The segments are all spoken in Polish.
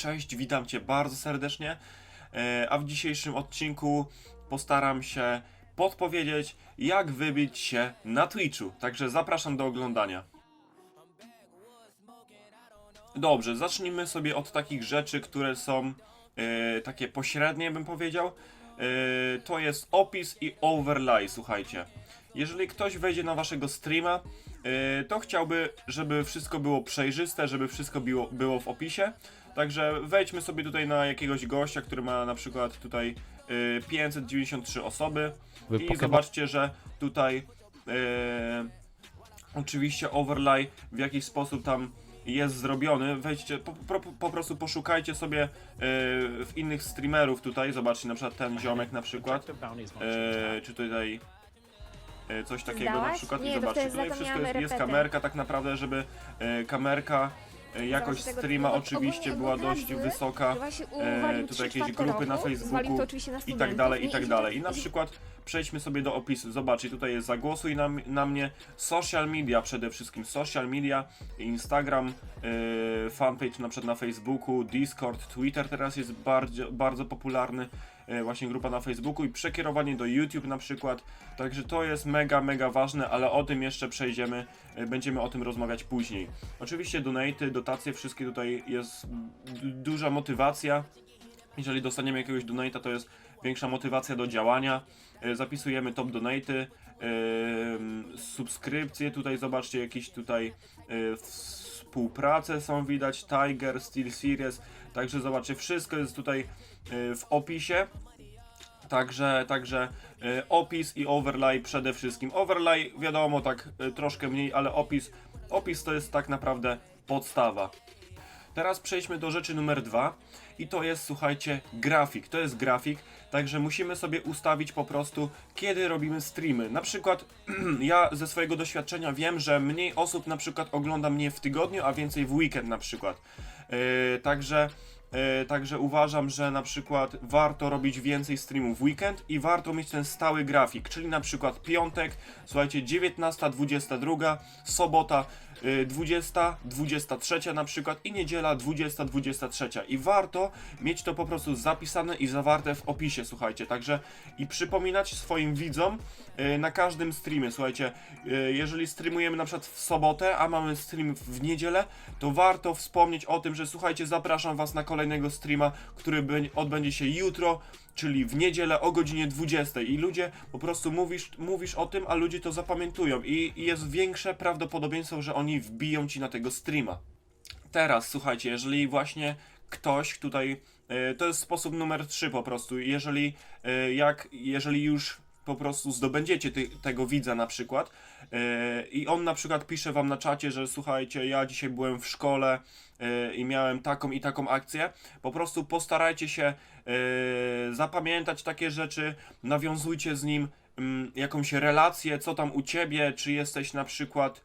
cześć, witam Cię bardzo serdecznie. E, A w dzisiejszym odcinku postaram się podpowiedzieć, jak wybić się na Twitchu. Także zapraszam do oglądania. Dobrze, zacznijmy sobie od takich rzeczy, które są e, takie pośrednie, bym powiedział. E, to jest opis i overlay, słuchajcie. Jeżeli ktoś wejdzie na waszego streama, to chciałby, żeby wszystko było przejrzyste, żeby wszystko było, było w opisie. Także wejdźmy sobie tutaj na jakiegoś gościa, który ma na przykład tutaj e, 593 osoby Wy i zobaczcie, że tutaj e, oczywiście overlay w jakiś sposób tam jest zrobiony. Wejdźcie, po, po, po prostu poszukajcie sobie e, w innych streamerów tutaj. Zobaczcie na przykład ten ziomek na przykład. E, czy tutaj e, coś takiego na Zdałaś? przykład Nie, i to zobaczcie, wtedy tutaj wszystko zapomniałam jest, jest repety. kamerka tak naprawdę, żeby e, kamerka e, jakość tego streama oczywiście była dość wysoka. E, tutaj jakieś czwarte grupy na roku, Facebooku zwalił to oczywiście na i tak studentów dalej, i tak dalej. I na przykład przejdźmy sobie do opisu. Zobaczcie, tutaj jest zagłosuj na, na mnie, social media przede wszystkim, social media, Instagram, yy, fanpage na przykład na Facebooku, Discord, Twitter teraz jest bardzo, bardzo popularny, właśnie grupa na Facebooku i przekierowanie do YouTube na przykład. Także to jest mega, mega ważne, ale o tym jeszcze przejdziemy, yy, będziemy o tym rozmawiać później. Oczywiście donaty, dotacje, wszystkie tutaj jest duża motywacja. Jeżeli dostaniemy jakiegoś donata, to jest większa motywacja do działania. E, Zapisujemy top donaty, subskrypcje, tutaj zobaczcie jakieś tutaj e, współprace są widać, Tiger, Steel Series, także zobaczcie, wszystko jest tutaj e, w opisie. Także, także e, opis i overlay przede wszystkim. Overlay wiadomo tak e, troszkę mniej, ale opis, opis to jest tak naprawdę podstawa. Teraz przejdźmy do rzeczy numer dwa i to jest, słuchajcie, grafik. To jest grafik, także musimy sobie ustawić po prostu, kiedy robimy streamy. Na przykład ja ze swojego doświadczenia wiem, że mniej osób na przykład ogląda mnie w tygodniu, a więcej w weekend na przykład. Yy, także Yy, także uważam, że na przykład warto robić więcej streamów w weekend i warto mieć ten stały grafik, czyli na przykład piątek, słuchajcie, 19, 22, sobota 20, 23 na przykład i niedziela 20, 23 i warto mieć to po prostu zapisane i zawarte w opisie, słuchajcie, także i przypominać swoim widzom yy, na każdym streamie, słuchajcie, yy, jeżeli streamujemy na przykład w sobotę, a mamy stream w niedzielę, to warto wspomnieć o tym, że słuchajcie, zapraszam was na kolejnego streama, który bę- odbędzie się jutro, czyli w niedzielę o godzinie 20 i ludzie po prostu mówisz, mówisz o tym, a ludzie to zapamiętują i, i jest większe prawdopodobieństwo, że oni wbiją ci na tego streama. Teraz słuchajcie, jeżeli właśnie ktoś tutaj, e, to jest sposób numer 3 po prostu, jeżeli e, jak, jeżeli już po prostu zdobędziecie ty, tego widza na przykład e, i on na przykład pisze wam na czacie, że słuchajcie, ja dzisiaj byłem w szkole e, i miałem taką i taką akcję, po prostu postarajcie się e, zapamiętać takie rzeczy, nawiązujcie z nim mm, jakąś relację, co tam u ciebie, czy jesteś na przykład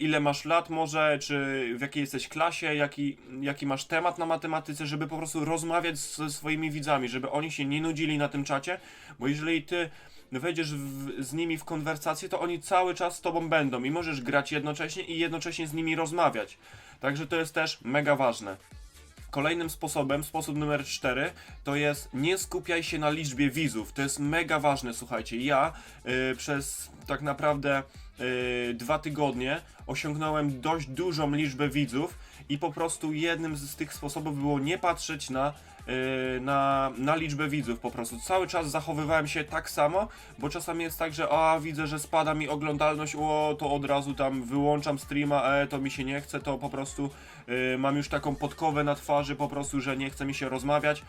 ile masz lat może, czy w jakiej jesteś klasie, jaki, jaki masz temat na matematyce, żeby po prostu rozmawiać ze swoimi widzami, żeby oni się nie nudzili na tym czacie, bo jeżeli ty wejdziesz w, z nimi w konwersację, to oni cały czas z tobą będą i możesz grać jednocześnie i jednocześnie z nimi rozmawiać. Także to jest też mega ważne. Kolejnym sposobem, sposób numer 4, to jest nie skupiaj się na liczbie widzów. To jest mega ważne, słuchajcie. Ja y, przez tak naprawdę y, dwa tygodnie osiągnąłem dość dużą liczbę widzów i po prostu jednym z tych sposobów było nie patrzeć na, y, na, na liczbę widzów po prostu. Cały czas zachowywałem się tak samo, bo czasami jest tak, że a widzę, że spada mi oglądalność, o to od razu tam wyłączam streama, e to mi się nie chce, to po prostu y, mam już taką podkowę na twarzy po prostu, że nie chce mi się rozmawiać.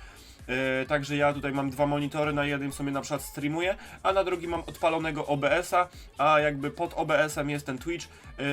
Yy, także ja tutaj mam dwa monitory, na jednym sobie na przykład streamuję, a na drugim mam odpalonego OBS-a, a jakby pod OBS-em jest ten Twitch yy,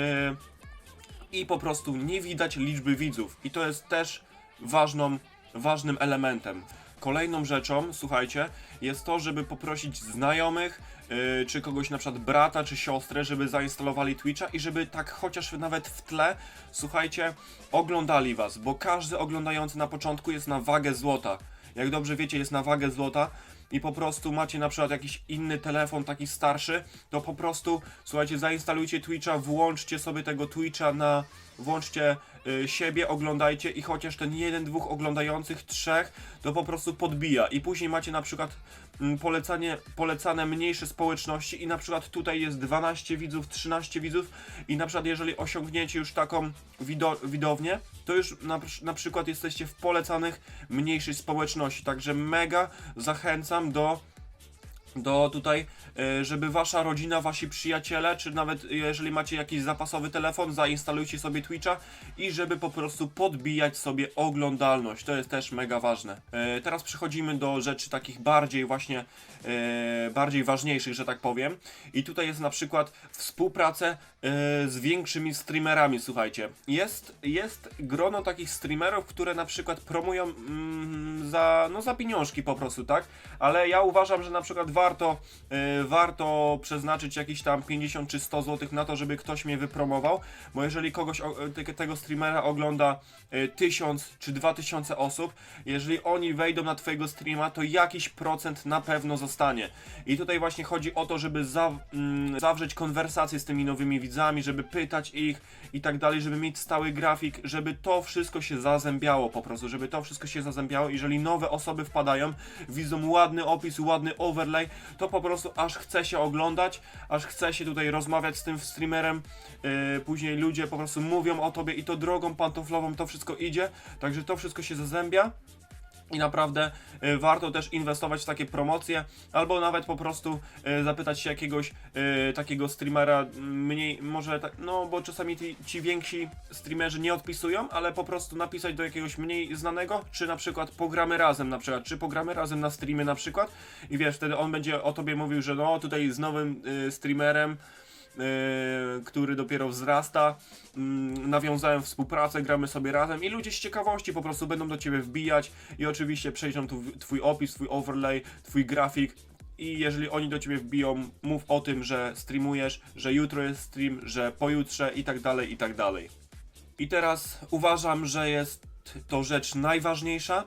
i po prostu nie widać liczby widzów. I to jest też ważną, ważnym elementem. Kolejną rzeczą, słuchajcie, jest to, żeby poprosić znajomych, yy, czy kogoś na przykład brata, czy siostrę, żeby zainstalowali Twitcha i żeby tak chociaż nawet w tle, słuchajcie, oglądali was, bo każdy oglądający na początku jest na wagę złota. Jak dobrze wiecie, jest na wagę złota i po prostu macie na przykład jakiś inny telefon, taki starszy, to po prostu, słuchajcie, zainstalujcie Twitcha, włączcie sobie tego Twitcha na, włączcie y, siebie, oglądajcie i chociaż ten jeden, dwóch oglądających, trzech, to po prostu podbija. I później macie na przykład polecanie, polecane mniejsze społeczności i na przykład tutaj jest 12 widzów, 13 widzów i na przykład jeżeli osiągniecie już taką wido widownię, to już na, na przykład jesteście w polecanych mniejszej społeczności. Także mega zachęcam do do tutaj, e, żeby wasza rodzina, wasi przyjaciele, czy nawet jeżeli macie jakiś zapasowy telefon, zainstalujcie sobie Twitcha i żeby po prostu podbijać sobie oglądalność. To jest też mega ważne. E, Teraz przechodzimy do rzeczy takich bardziej właśnie, e, bardziej ważniejszych, że tak powiem. I tutaj jest na przykład współpracę z większymi streamerami, słuchajcie. Jest, jest grono takich streamerów, które na przykład promują mm, za, no za pieniążki po prostu, tak? Ale ja uważam, że na przykład warto, y, warto przeznaczyć jakieś tam 50 czy 100 zł na to, żeby ktoś mnie wypromował, bo jeżeli kogoś, te, tego streamera ogląda y, 1000 czy 2000 osób, jeżeli oni wejdą na twojego streama, to jakiś procent na pewno zostanie. I tutaj właśnie chodzi o to, żeby za, mm, zawrzeć konwersację z tymi nowymi widzami, żeby pytać ich i tak dalej, żeby mieć stały grafik, żeby to wszystko się zazębiało po prostu, żeby to wszystko się zazębiało. Jeżeli nowe osoby wpadają, widzą ładny opis, ładny overlay, to po prostu aż chce się oglądać, aż chce się tutaj rozmawiać z tym streamerem. Yy, później ludzie po prostu mówią o tobie i to drogą pantoflową to wszystko idzie, także to wszystko się zazębia. I naprawdę y, warto też inwestować w takie promocje, albo nawet po prostu y, zapytać się jakiegoś y, takiego streamera mm, mniej, może tak, no bo czasami ci, ci więksi streamerzy nie odpisują, ale po prostu napisać do jakiegoś mniej znanego, czy na przykład pogramy razem na przykład, czy pogramy razem na streamie na przykład i wiesz, wtedy on będzie o tobie mówił, że no tutaj z nowym streamerem który dopiero wzrasta. Mm, nawiązałem współpracę, gramy sobie razem i ludzie z ciekawości po prostu będą do ciebie wbijać i oczywiście przejrzą tu twój opis, twój overlay, twój grafik. I jeżeli oni do ciebie wbiją, mów o tym, że streamujesz, że jutro jest stream, że pojutrze i tak dalej, i tak dalej. I teraz uważam, że jest to rzecz najważniejsza.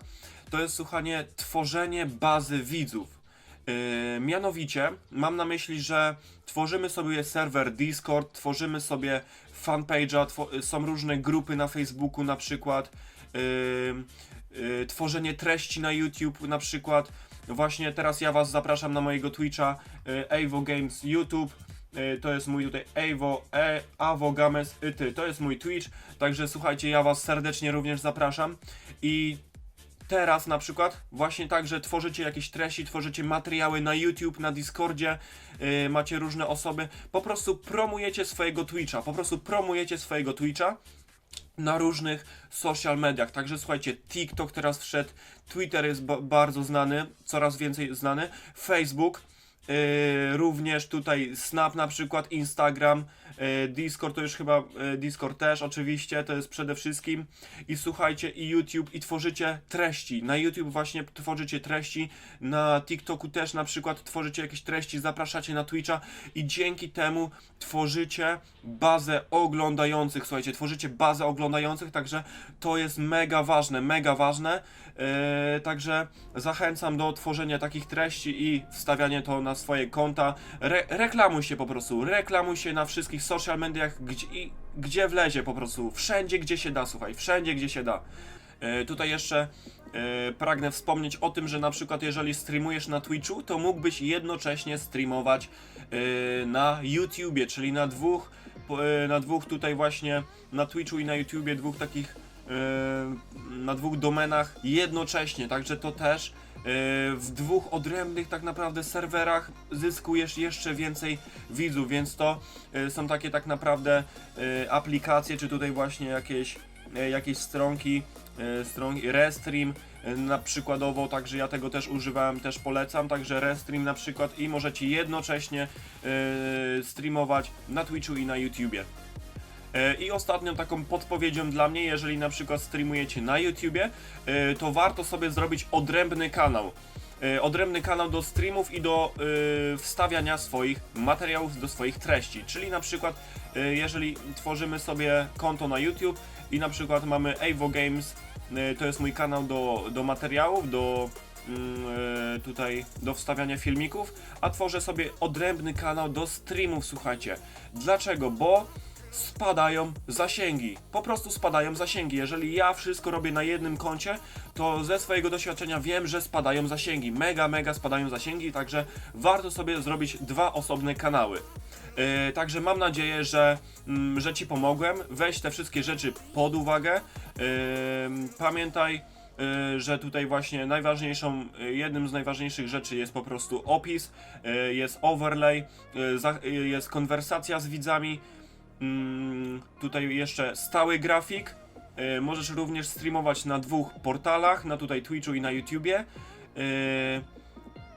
To jest słuchanie, tworzenie bazy widzów. Yy, mianowicie mam na myśli, że tworzymy sobie serwer Discord, tworzymy sobie fanpage'a, two- są różne grupy na Facebooku na przykład, yy, yy, tworzenie treści na YouTube na przykład. Właśnie teraz ja was zapraszam na mojego Twitcha yy, Evo Games YouTube. Yy, To jest mój tutaj Evo, e, Avo Games, y, ty, to jest mój Twitch, także słuchajcie, ja was serdecznie również zapraszam i teraz na przykład właśnie tak, że tworzycie jakieś treści, tworzycie materiały na YouTube, na Discordzie, yy, macie różne osoby, po prostu promujecie swojego Twitcha, po prostu promujecie swojego Twitcha na różnych social mediach. Także słuchajcie, TikTok teraz wszedł, Twitter jest ba- bardzo znany, coraz więcej znany, Facebook, yy, również tutaj Snap na przykład, Instagram, yy, Discord to już chyba, yy, Discord też oczywiście, to jest przede wszystkim. I słuchajcie, i YouTube, i tworzycie treści. Na YouTube właśnie tworzycie treści, na TikToku też na przykład tworzycie jakieś treści, zapraszacie na Twitcha i dzięki temu tworzycie bazę oglądających. Słuchajcie, tworzycie bazę oglądających, także to jest mega ważne, mega ważne. Yy, także zachęcam do tworzenia takich treści i wstawiania to na swoje konta. Re reklamuj się po prostu, reklamuj się na wszystkich social mediach, gdzie, i, gdzie wlezie po prostu, wszędzie gdzie się da, słuchaj, wszędzie gdzie się da. Yy, tutaj jeszcze yy, pragnę wspomnieć o tym, że na przykład jeżeli streamujesz na Twitchu, to mógłbyś jednocześnie streamować yy, na YouTubie, czyli na dwóch, yy, na dwóch tutaj właśnie, na Twitchu i na YouTubie, dwóch takich na dwóch domenach jednocześnie, także to też w dwóch odrębnych tak naprawdę serwerach zyskujesz jeszcze więcej widzów, więc to yy, są takie tak naprawdę yy, aplikacje, czy tutaj właśnie jakieś, jakieś stronki, stronki Restream na przykładowo, także ja tego też używałem, też polecam, także Restream na przykład i możecie jednocześnie streamować na Twitchu i na YouTubie. E, I ostatnią taką podpowiedzią dla mnie, jeżeli na przykład streamujecie na YouTubie, e, to warto sobie zrobić odrębny kanał. E, Odrębny kanał do streamów i do wstawiania swoich materiałów, do swoich treści. Czyli na przykład, jeżeli tworzymy sobie konto na YouTube i na przykład mamy Evo Games, to jest mój kanał do, do materiałów, do mm, tutaj do wstawiania filmików, a tworzę sobie odrębny kanał do streamów, słuchajcie. Dlaczego? Bo spadają zasięgi. Po prostu spadają zasięgi. Jeżeli ja wszystko robię na jednym koncie, to ze swojego doświadczenia wiem, że spadają zasięgi. Mega, mega spadają zasięgi, także warto sobie zrobić dwa osobne kanały. Yy, także mam nadzieję, że, mm, że Ci pomogłem. Weź te wszystkie rzeczy pod uwagę. Yy, pamiętaj, yy, że tutaj właśnie najważniejszą, yy, jednym z najważniejszych rzeczy jest po prostu opis, yy, jest overlay, jest konwersacja z widzami. Mm, tutaj jeszcze stały grafik. Yy, możesz również streamować na dwóch portalach, na tutaj Twitchu i na YouTubie. Yy,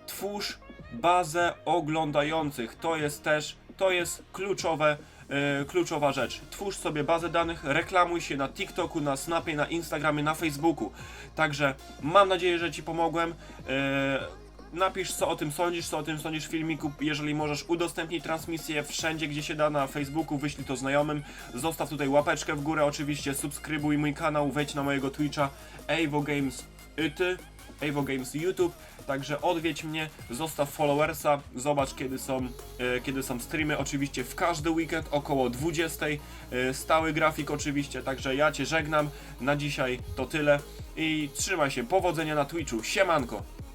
twórz bazę oglądających. To jest też, to jest kluczowe, yy, kluczowa rzecz. Twórz sobie bazę danych, reklamuj się na TikToku, na Snapie, na Instagramie, na Facebooku. Także mam nadzieję, że Ci pomogłem. Yy, Napisz co o tym sądzisz, co o tym sądzisz w filmiku, jeżeli możesz udostępnij transmisję wszędzie gdzie się da na Facebooku, wyślij to znajomym, zostaw tutaj łapeczkę w górę oczywiście, subskrybuj mój kanał, wejdź na mojego Twitcha Evo Games Evo Games YouTube, także odwiedź mnie, zostaw followersa, zobacz kiedy są, e, kiedy są streamy, oczywiście w każdy weekend około 20, e, stały grafik oczywiście, także ja Cię żegnam, na dzisiaj to tyle i trzymaj się, powodzenia na Twitchu, siemanko!